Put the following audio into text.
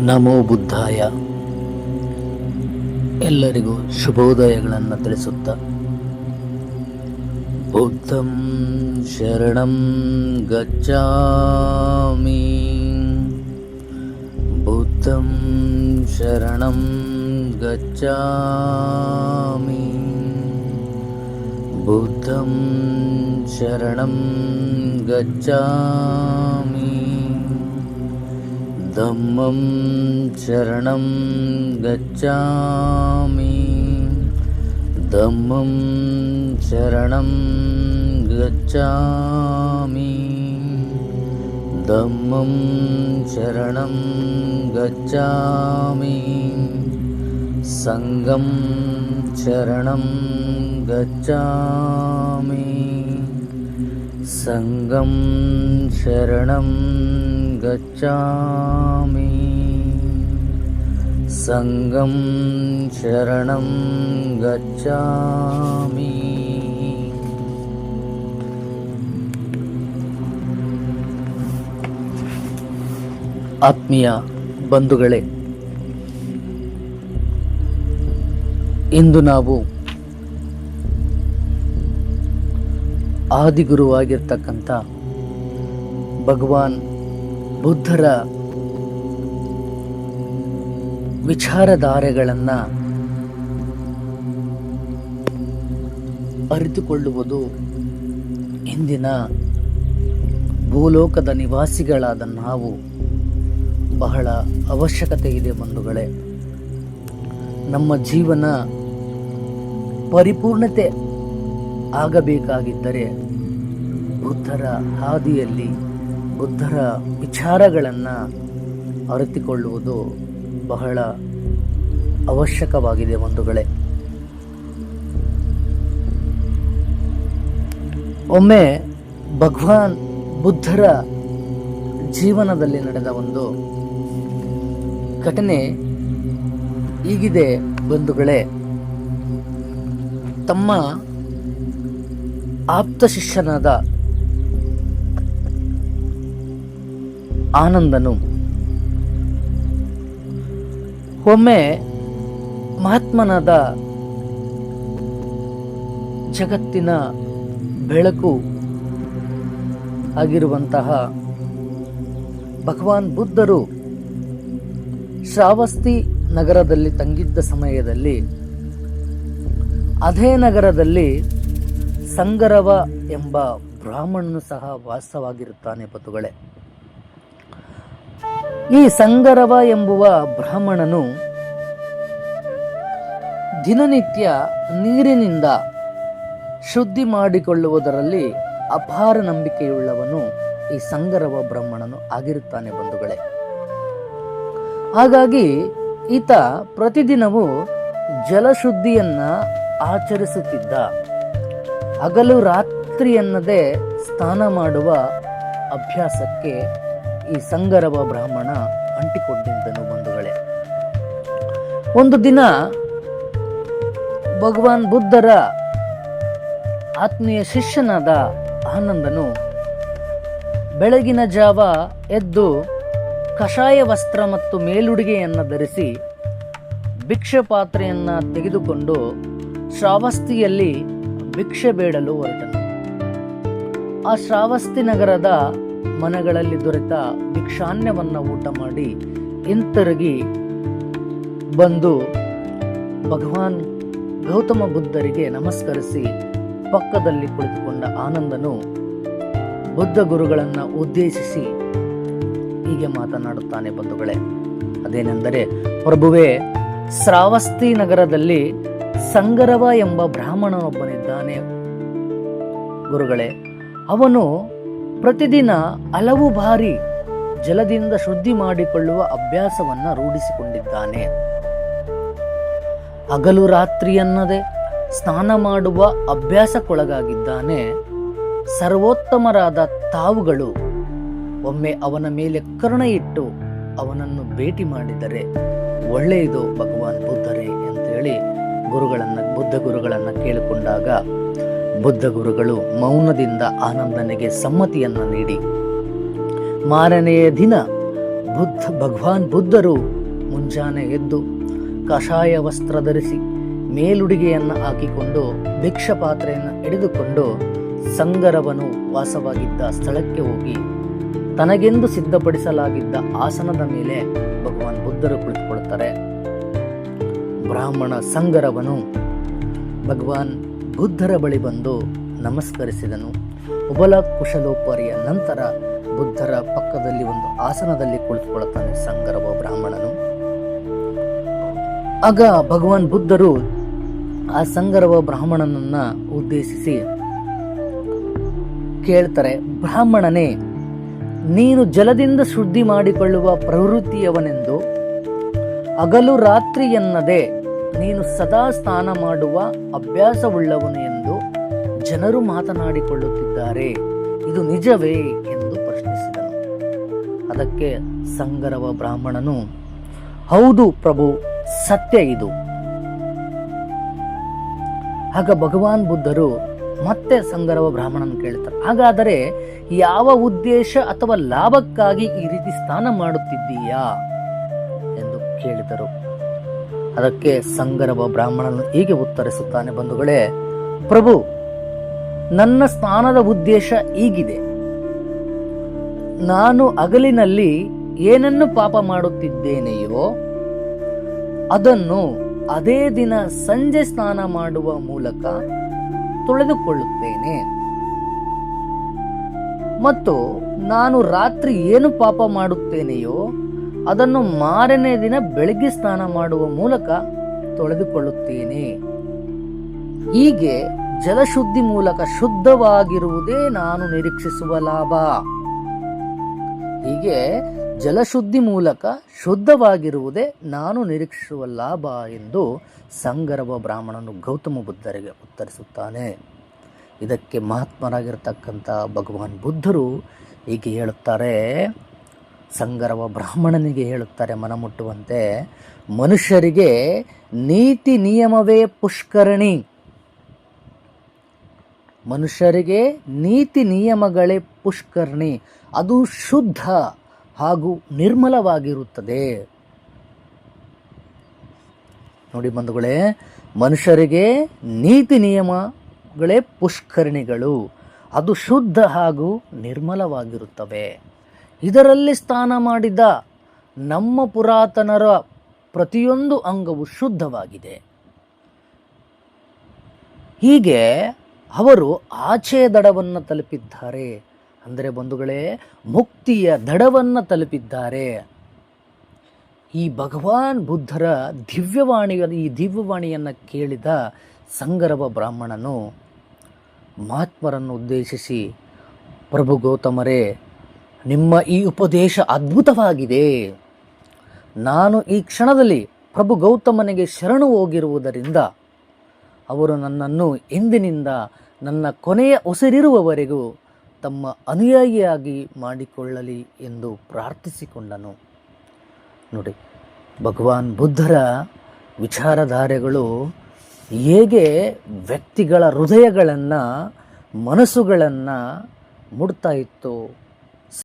ನಮೋ ಬುದ್ಧಾಯ. ಎಲ್ಲರಿಗೂ ಶುಭೋದಯಗಳನ್ನು ತಿಳಿಸುತ್ತ. ಬುದ್ಧಂ ಶರಣಂ ಗಚ್ಚಾಮಿ ಬುದ್ಧಂ ಶರಣಂ ಗಚ್ಚಾಮಿ ಬುದ್ಧಂ ಶರಣಂ ಗಚ್ಚಾಮಿ धम्मं शरणं गच्छामि। धम्मं शरणं गच्छामि। धम्मं शरणं गच्छामि। सङ्गं शरणं गच्छामि। सङ्गं शरणं गच्छामि सङ्गं शरणं गच्छामि ಆತ್ಮೀಯ ಬಂಧುಗಳೇ ಇಂದು ನಾವು ಆದಿಗುರುವಾಗಿರ್ತಕ್ಕಂಥ ಭಗವಾನ್ ಬುದ್ಧರ ವಿಚಾರಧಾರೆಗಳನ್ನು ಅರಿತುಕೊಳ್ಳುವುದು ಇಂದಿನ ಭೂಲೋಕದ ನಿವಾಸಿಗಳಾದ ನಾವು ಬಹಳ ಅವಶ್ಯಕತೆ ಇದೆ ಬಂಧುಗಳೇ. ನಮ್ಮ ಜೀವನ ಪರಿಪೂರ್ಣತೆ ಆಗಬೇಕಾಗಿದ್ದರೆ ಬುದ್ಧರ ಹಾದಿಯಲ್ಲಿ ಬುದ್ಧರ ವಿಚಾರಗಳನ್ನು ಅರಿತುಕೊಳ್ಳುವುದು ಬಹಳ ಅವಶ್ಯಕವಾಗಿದೆ ಬಂಧುಗಳೇ. ಒಮ್ಮೆ ಭಗವಾನ್ ಬುದ್ಧರ ಜೀವನದಲ್ಲಿ ನಡೆದ ಒಂದು ಘಟನೆ ಹೀಗಿದೆ ಬಂಧುಗಳೇ. ತಮ್ಮ ಆಪ್ತ ಶಿಷ್ಯನಾದ ಆನಂದನು. ಒಮ್ಮೆ ಮಹಾತ್ಮನಾದ ಜಗತ್ತಿನ ಬೆಳಕು ಆಗಿರುವಂತಹ ಭಗವಾನ್ ಬುದ್ಧರು ಶ್ರಾವಸ್ತಿ ನಗರದಲ್ಲಿ ತಂಗಿದ್ದ ಸಮಯದಲ್ಲಿ ಅದೇ ನಗರದಲ್ಲಿ ಸಂಗರವ ಎಂಬ ಬ್ರಾಹ್ಮಣನು ಸಹ ವಾಸವಾಗಿರುತ್ತಾನೆ ಪತುಗಳೇ. ಈ ಸಂಗರವ ಎಂಬುವ ಬ್ರಾಹ್ಮಣನು ದಿನನಿತ್ಯ ನೀರಿನಿಂದ ಶುದ್ಧಿ ಮಾಡಿಕೊಳ್ಳುವುದರಲ್ಲಿ ಅಪಾರ ನಂಬಿಕೆಯುಳ್ಳವನು ಈ ಸಂಗರವ ಬ್ರಾಹ್ಮಣನು ಆಗಿರುತ್ತಾನೆ ಬಂಧುಗಳೇ. ಹಾಗಾಗಿ ಈತ ಪ್ರತಿದಿನವೂ ಜಲಶುದ್ಧಿಯನ್ನ ಆಚರಿಸುತ್ತಿದ್ದ. ಹಗಲು ರಾತ್ರಿ ಎನ್ನದೇ ಸ್ನಾನ ಮಾಡುವ ಅಭ್ಯಾಸಕ್ಕೆ ಈ ಸಂಗರವ ಬ್ರಾಹ್ಮಣ ಅಂಟಿಕೊಂಡಿದ್ದನು ಬಂಧುಗಳೇ. ಒಂದು ದಿನ ಭಗವಾನ್ ಬುದ್ಧರ ಆತ್ಮೀಯ ಶಿಷ್ಯನಾದ ಆನಂದನು ಬೆಳಗಿನ ಜಾವ ಎದ್ದು ಕಷಾಯ ವಸ್ತ್ರ ಮತ್ತು ಮೇಲುಡುಗೆಯನ್ನು ಧರಿಸಿ ಭಿಕ್ಷೆ ಪಾತ್ರೆಯನ್ನು ತೆಗೆದುಕೊಂಡು ಶ್ರಾವಸ್ತಿಯಲ್ಲಿ ಭಿಕ್ಷೆ ಬೇಡಲು ಹೊರಟನು. ಆ ಶ್ರಾವಸ್ತಿ ನಗರದ ಮನೆಗಳಲ್ಲಿ ದೊರೆತ ಭಿಕ್ಷಾನ್ಯವನ್ನು ಊಟ ಮಾಡಿ ಹಿಂತಿರುಗಿ ಬಂದು ಭಗವಾನ್ ಗೌತಮ ಬುದ್ಧರಿಗೆ ನಮಸ್ಕರಿಸಿ ಪಕ್ಕದಲ್ಲಿ ಕುಳಿತುಕೊಂಡ ಆನಂದನು ಬುದ್ಧ ಗುರುಗಳನ್ನು ಉದ್ದೇಶಿಸಿ ಹೀಗೆ ಮಾತನಾಡುತ್ತಾನೆ ಬಂಧುಗಳೇ. ಅದೇನೆಂದರೆ, ಪ್ರಭುವೇ, ಶ್ರಾವಸ್ತಿ ನಗರದಲ್ಲಿ ಸಂಗರವ ಎಂಬ ಬ್ರಾಹ್ಮಣನೊಬ್ಬನಿದ್ದಾನೆ. ಗುರುಗಳೇ, ಅವನು ಪ್ರತಿದಿನ ಹಲವು ಬಾರಿ ಜಲದಿಂದ ಶುದ್ಧಿ ಮಾಡಿಕೊಳ್ಳುವ ಅಭ್ಯಾಸವನ್ನ ರೂಢಿಸಿಕೊಂಡಿದ್ದಾನೆ. ಹಗಲು ರಾತ್ರಿ ಅನ್ನದೆ ಸ್ನಾನ ಮಾಡುವ ಅಭ್ಯಾಸಕ್ಕೊಳಗಾಗಿದ್ದಾನೆ. ಸರ್ವೋತ್ತಮರಾದ ತಾವುಗಳು ಒಮ್ಮೆ ಅವನ ಮೇಲೆ ಕರುಣೆ ಇಟ್ಟು ಅವನನ್ನು ಭೇಟಿ ಮಾಡಿದರೆ ಒಳ್ಳೆಯದು ಭಗವಾನ್ ಬುದ್ಧರೇ ಅಂತೇಳಿ ಗುರುಗಳನ್ನ, ಬುದ್ಧ ಗುರುಗಳನ್ನ ಕೇಳಿಕೊಂಡಾಗ ಬುದ್ಧ ಗುರುಗಳು ಮೌನದಿಂದ ಆನಂದನಿಗೆ ಸಮ್ಮತಿಯನ್ನು ನೀಡಿ. ಮಾರನೆಯ ದಿನ ಬುದ್ಧ, ಭಗವಾನ್ ಬುದ್ಧರು ಮುಂಜಾನೆ ಎದ್ದು ಕಷಾಯ ವಸ್ತ್ರ ಧರಿಸಿ ಮೇಲುಡಿಗೆಯನ್ನು ಹಾಕಿಕೊಂಡು ಭಿಕ್ಷ ಪಾತ್ರೆಯನ್ನು ಹಿಡಿದುಕೊಂಡು ಸಂಗರವನು ವಾಸವಾಗಿದ್ದ ಸ್ಥಳಕ್ಕೆ ಹೋಗಿ ತನಗೆಂದು ಸಿದ್ಧಪಡಿಸಲಾಗಿದ್ದ ಆಸನದ ಮೇಲೆ ಭಗವಾನ್ ಬುದ್ಧರು ಕುಳಿತುಕೊಳ್ಳುತ್ತಾರೆ. ಬ್ರಾಹ್ಮಣ ಸಂಗರವನು ಭಗವಾನ್ ಬುದ್ಧರ ಬಳಿ ಬಂದು ನಮಸ್ಕರಿಸಿದನು. ಉಬಲ ಕುಶಲೋಪರಿಯ ನಂತರ ಬುದ್ಧರ ಪಕ್ಕದಲ್ಲಿ ಒಂದು ಆಸನದಲ್ಲಿ ಕುಳಿತುಕೊಳ್ಳುತ್ತಾನೆ ಸಂಗರವ ಬ್ರಾಹ್ಮಣನು. ಆಗ ಭಗವಾನ್ ಬುದ್ಧರು ಆ ಸಂಗರವ ಬ್ರಾಹ್ಮಣನನ್ನ ಉದ್ದೇಶಿಸಿ ಕೇಳ್ತಾರೆ, ಬ್ರಾಹ್ಮಣನೇ, ನೀನು ಜಲದಿಂದ ಶುದ್ಧಿ ಮಾಡಿಕೊಳ್ಳುವ ಪ್ರವೃತ್ತಿಯವನೆಂದು ಹಗಲು ರಾತ್ರಿ ಎನ್ನದೆ ನೀನು ಸದಾ ಸ್ನಾನ ಮಾಡುವ ಅಭ್ಯಾಸವುಳ್ಳವನು ಎಂದು ಜನರು ಮಾತನಾಡಿಕೊಳ್ಳುತ್ತಿದ್ದಾರೆ. ಇದು ನಿಜವೇ ಎಂದು ಪ್ರಶ್ನಿಸಿದನು. ಅದಕ್ಕೆ ಸಂಗರವ ಬ್ರಾಹ್ಮಣನು, ಹೌದು ಪ್ರಭು, ಸತ್ಯ ಇದು. ಆಗ ಭಗವಾನ್ ಬುದ್ಧರು ಮತ್ತೆ ಸಂಗರವ ಬ್ರಾಹ್ಮಣನ ಕೇಳ್ತಾರೆ, ಹಾಗಾದರೆ ಯಾವ ಉದ್ದೇಶ ಅಥವಾ ಲಾಭಕ್ಕಾಗಿ ಈ ರೀತಿ ಸ್ನಾನ ಮಾಡುತ್ತಿದ್ದೀಯಾ? ಎಂದು ಕೇಳಿದರು. ಅದಕ್ಕೆ ಸಂಗರವ ಬ್ರಾಹ್ಮಣನು ಹೀಗೆ ಉತ್ತರಿಸುತ್ತಾನೆ, ಬಂಧುಗಳೇ, ಪ್ರಭು, ನನ್ನ ಸ್ನಾನದ ಉದ್ದೇಶ ಹೀಗಿದೆ. ನಾನು ಹಗಲಿನಲ್ಲಿ ಏನನ್ನು ಪಾಪ ಮಾಡುತ್ತಿದ್ದೇನೆಯೋ, ಅದನ್ನು ಅದೇ ದಿನ ಸಂಜೆ ಸ್ನಾನ ಮಾಡುವ ಮೂಲಕ ತೊಳೆದುಕೊಳ್ಳುತ್ತೇನೆ. ಮತ್ತು ನಾನು ರಾತ್ರಿ ಏನು ಪಾಪ ಮಾಡುತ್ತೇನೆಯೋ ಅದನ್ನು ಮಾರನೇ ದಿನ ಬೆಳಗ್ಗೆ ಸ್ನಾನ ಮಾಡುವ ಮೂಲಕ ತೊಳೆದುಕೊಳ್ಳುತ್ತೇನೆ. ಹೀಗೆ ಜಲಶುದ್ಧಿ ಮೂಲಕ ಶುದ್ಧವಾಗಿರುವುದೇ ನಾನು ನಿರೀಕ್ಷಿಸುವ ಲಾಭ. ಹೀಗೆ ಜಲಶುದ್ಧಿ ಮೂಲಕ ಶುದ್ಧವಾಗಿರುವುದೇ ನಾನು ನಿರೀಕ್ಷಿಸುವ ಲಾಭ ಎಂದು ಸಂಗರವ ಬ್ರಾಹ್ಮಣನು ಗೌತಮ ಬುದ್ಧರಿಗೆ ಉತ್ತರಿಸುತ್ತಾನೆ. ಇದಕ್ಕೆ ಮಹಾತ್ಮರಾಗಿರ್ತಕ್ಕಂಥ ಭಗವಾನ್ ಬುದ್ಧರು ಹೀಗೆ ಹೇಳುತ್ತಾರೆ ಸಂಗರವ ಬ್ರಾಹ್ಮಣನಿಗೆ ಹೇಳುತ್ತಾರೆ ಮನಮುಟ್ಟುವಂತೆ, ಮನುಷ್ಯರಿಗೆ ನೀತಿ ನಿಯಮವೇ ಪುಷ್ಕರಣಿ. ಮನುಷ್ಯರಿಗೆ ನೀತಿ ನಿಯಮಗಳೇ ಪುಷ್ಕರಣಿ. ಅದು ಶುದ್ಧ ಹಾಗೂ ನಿರ್ಮಲವಾಗಿರುತ್ತದೆ. ನೋಡಿ ಬಂಧುಗಳೇ, ಮನುಷ್ಯರಿಗೆ ನೀತಿ ನಿಯಮಗಳೇ ಪುಷ್ಕರಣಿಗಳು. ಅದು ಶುದ್ಧ ಹಾಗೂ ನಿರ್ಮಲವಾಗಿರುತ್ತವೆ. ಇದರಲ್ಲಿ ಸ್ನಾನ ಮಾಡಿದ ನಮ್ಮ ಪುರಾತನರ ಪ್ರತಿಯೊಂದು ಅಂಗವು ಶುದ್ಧವಾಗಿದೆ. ಹೀಗೆ ಅವರು ಆಚೆಯ ದಡವನ್ನು ತಲುಪಿದ್ದಾರೆ. ಅಂದರೆ ಬಂಧುಗಳೇ, ಮುಕ್ತಿಯ ದಡವನ್ನು ತಲುಪಿದ್ದಾರೆ. ಈ ಭಗವಾನ್ ಬುದ್ಧರ ದಿವ್ಯವಾಣಿಯ, ಈ ದಿವ್ಯವಾಣಿಯನ್ನು ಕೇಳಿದ ಸಂಗರವ ಬ್ರಾಹ್ಮಣನು ಮಹಾತ್ಮರನ್ನು ಉದ್ದೇಶಿಸಿ, ಪ್ರಭು ಗೌತಮರೇ ನಿಮ್ಮ ಈ ಉಪದೇಶ ಅದ್ಭುತವಾಗಿದೆ. ನಾನು ಈ ಕ್ಷಣದಲ್ಲಿ ಪ್ರಭು ಗೌತಮನಿಗೆ ಶರಣು ಹೋಗಿರುವುದರಿಂದ ಅವರು ನನ್ನನ್ನು ಇಂದಿನಿಂದ ನನ್ನ ಕೊನೆಯ ಉಸಿರಿರುವವರೆಗೂ ತಮ್ಮ ಅನುಯಾಯಿಯಾಗಿ ಮಾಡಿಕೊಳ್ಳಲಿ ಎಂದು ಪ್ರಾರ್ಥಿಸಿಕೊಂಡನು. ನೋಡಿ, ಭಗವಾನ್ ಬುದ್ಧರ ವಿಚಾರಧಾರೆಗಳು ಹೇಗೆ ವ್ಯಕ್ತಿಗಳ ಹೃದಯಗಳನ್ನು, ಮನಸ್ಸುಗಳನ್ನು ಮುಡ್ತಾ ಇತ್ತು.